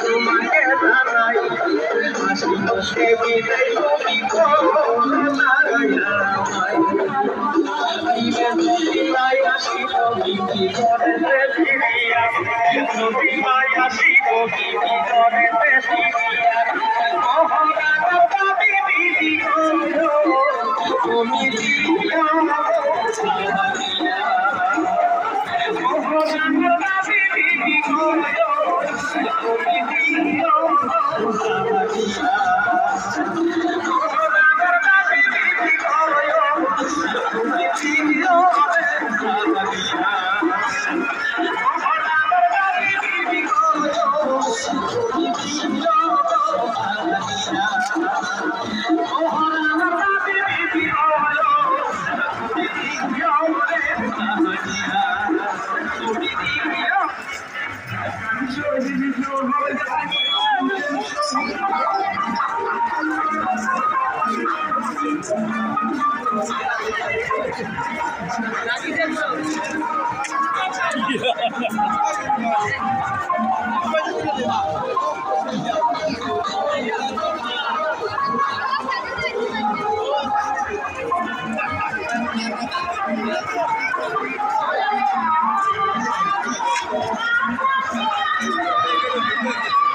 তোমাকে জানাই হাসি মুখে বিদায় করি মায়া শিব বিধি করে ফিরিয়া নবী মায়া শিব বিধি করে ফিরিয়া Yeah. Thank you.